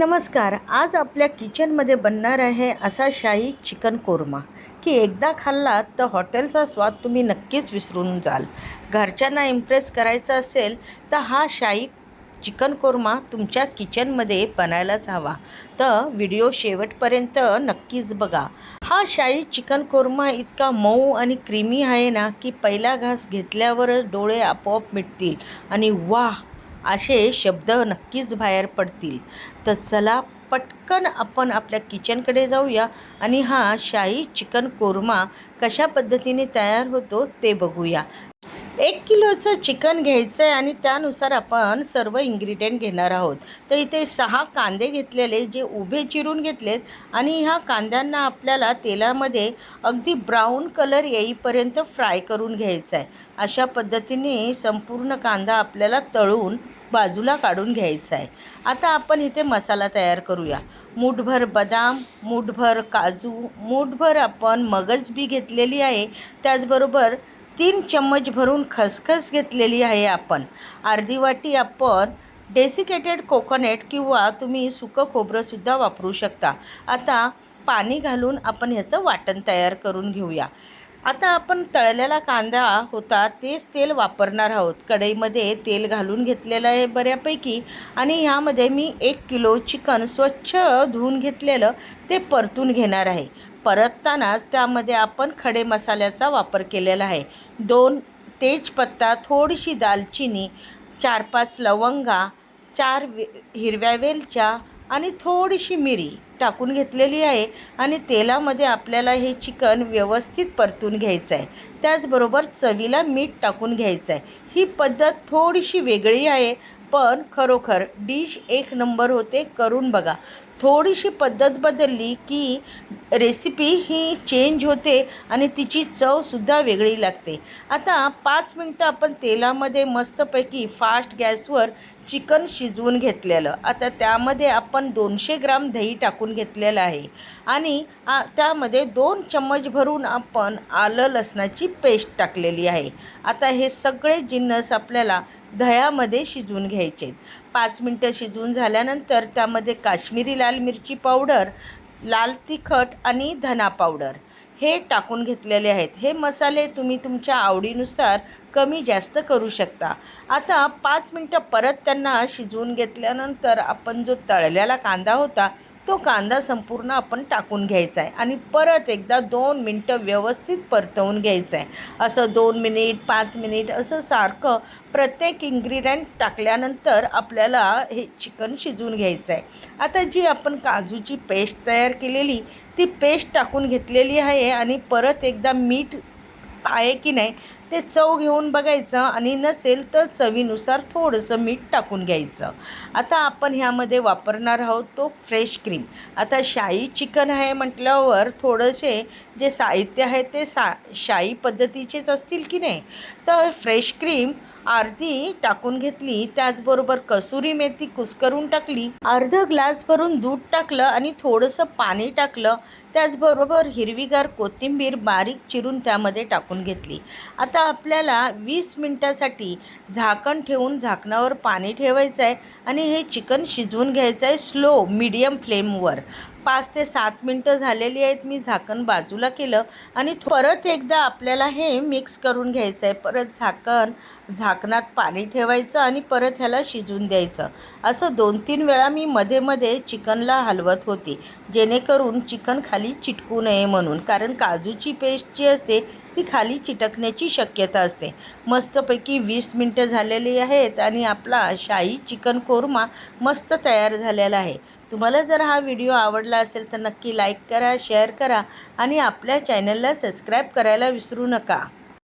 नमस्कार आज आपल्या किचनमध्ये बनणार आहे असा शाही चिकन कोरमा. की एकदा खाल्लात तर हॉटेलचा स्वाद तुम्ही नक्कीच विसरून जाल. घरच्यांना इम्प्रेस करायचा असेल तर हा शाही चिकन कोरमा तुमच्या किचनमध्ये बनायलाच हवा. तर व्हिडिओ शेवटपर्यंत नक्कीच बघा. हा शाही चिकन कोरमा इतका मऊ आणि क्रीमी आहे ना की पहिला घास घेतल्यावरच डोळे आपोआप मिटतील. आणि वाह! असे शब्द नक्कीच बाहेर पडतील. तर चला पटकन आपण आपल्या किचनकडे जाऊया आणि हा शाही चिकन कोरमा कशा पद्धतीने तयार होतो ते बघूया. एक किलोचं चिकन घ्यायचं आहे आणि त्यानुसार आपण सर्व इन्ग्रेडियंट घेणार आहोत. तर इथे सहा कांदे घेतलेले जे उभे चिरून घेतलेत आणि ह्या कांद्यांना आपल्याला तेलामध्ये अगदी ब्राऊन कलर येईपर्यंत फ्राय करून घ्यायचा आहे अशा पद्धतीने संपूर्ण कांदा आपल्याला तळून बाजूला काढून घ्यायचा आहे. आता आपण इथे मसाला तयार करूया. मूठभर बदाम मूठभर काजू मूठभर आपण मगज बी घेतलेली आहे. त्याचबरोबर तीन चम्मच भरून खसखस घेतलेली आहे आपण. अर्धी वाटी आपण डेसिकेटेड कोकोनट किंवा तुम्ही सुकं खोबरंसुद्धा वापरू शकता. आता पाणी घालून आपण ह्याचं वाटण तयार करून घेऊया. आता आपण तळलेला कांदा होता तेच तेल वापरणार आहोत. कढईमध्ये तेल घालून घेतलेलं आहे बऱ्यापैकी. आणि ह्यामध्ये मी एक किलो चिकन स्वच्छ धुवून घेतलेलं ते परतून घेणार आहे. परततानाच त्यामध्ये आपण खडे मसाल्याचा वापर केलेला आहे. दोन तेजपत्ता थोडीशी दालचिनी चार पाच लवंगा चार वे हिरव्या वेलच्या आणि थोडीशी मिरी टाकून घेतलेली आहे आणि तेलामध्ये आपल्याला हे चिकन व्यवस्थित परतून घ्यायचं आहे. त्याचबरोबर चवीला मीठ टाकून घ्यायचं आहे. ही पद्धत थोडीशी वेगळी आहे पण खरोखर डिश एक नंबर होते करून बघा. थोडीशी पद्धत बदलली की रेसिपी ही चेंज होते आणि तिची चवसुद्धा वेगळी लागते. आता पाच मिनटं आपण तेलामध्ये मस्तपैकी फास्ट गॅसवर चिकन शिजवून घेतलेलं. आता त्यामध्ये आपण दोनशे ग्राम दही टाकून घेतलेलं आहे. आणि त्यामध्ये दोन चम्मच भरून आपण आलं लसणाची पेस्ट टाकलेली आहे. आता हे सगळे जिन्नस आपल्याला दह्यामध्ये शिजवून घ्यायचे. पाच मिनटं शिजवून झाल्यानंतर त्यामध्ये काश्मीरी लाल मिरची पावडर लाल तिखट आणि धना पावडर हे टाकून घेतलेले आहेत. हे मसाले तुम्ही तुमच्या आवडीनुसार कमी जास्त करू शकता. आता पाच मिनटं परत त्यांना शिजवून घेतल्यानंतर आपण जो तळलेला कांदा होता तो कांदा संपूर्ण आपण टाकून घ्यायचा आहे आणि परत एकदा दोन मिनटं व्यवस्थित परतवून घ्यायचं आहे. असं दोन मिनिट पाच मिनिट असं सारखं प्रत्येक इन्ग्रेडियंट टाकल्यानंतर आपल्याला हे चिकन शिजवून घ्यायचं आहे. आता जी आपण काजूची पेस्ट तयार केलेली ती पेस्ट टाकून घेतलेली आहे आणि परत एकदा मीठ आहे की नाही ते चव घेऊन बघायचं आणि नसेल तर चवीनुसार थोडंसं मीठ टाकून घ्यायचं. आता आपण ह्यामध्ये वापरणार आहोत तो फ्रेश क्रीम आता शाही चिकन आहे म्हटल्यावर थोडंसे जे साहित्य आहे ते सा शाही पद्धतीचेच असतील की नाही? तर फ्रेश क्रीम अर्धी टाकून घेतली त्याचबरोबर कसुरी मेथी कुस्करून टाकली अर्ध ग्लास भरून दूध टाकलं आणि थोडंसं पाणी टाकलं त्याचबरोबर हिरवीगार कोथिंबीर बारीक चिरून त्यामध्ये टाकून घेतली. आता आता आपल्याला वीस मिनटासाठी झाकण ठेवून झाकणावर पाणी ठेवायचं आहे आणि हे चिकन शिजवून घ्यायचं आहे स्लो मीडियम फ्लेमवर पाच ते सात मिनटं झालेली आहेत मी झाकण बाजूला केलं आणि परत एकदा आपल्याला हे मिक्स करून घ्यायचं आहे परत झाकण झाकणात पाणी ठेवायचं आणि परत ह्याला शिजून द्यायचं. असं दोन तीन वेळा मी मध्ये मध्ये चिकनला हलवत होती. जेणेकरून चिकन खाली चिटकू नये म्हणून. कारण काजूची पेस्ट जी असते ती खाली चिटकण्याची शक्यता असते. मस्तपैकी वीस मिनटं झालेली आहेत आणि आपला शाही चिकन कोरमा मस्त तयार झालेला आहे. तुम्हाला जर हा व्हिडिओ आवडला असेल तर नक्की लाईक करा शेअर करा आणि आपल्या चॅनलला सबस्क्राईब करायला विसरू नका.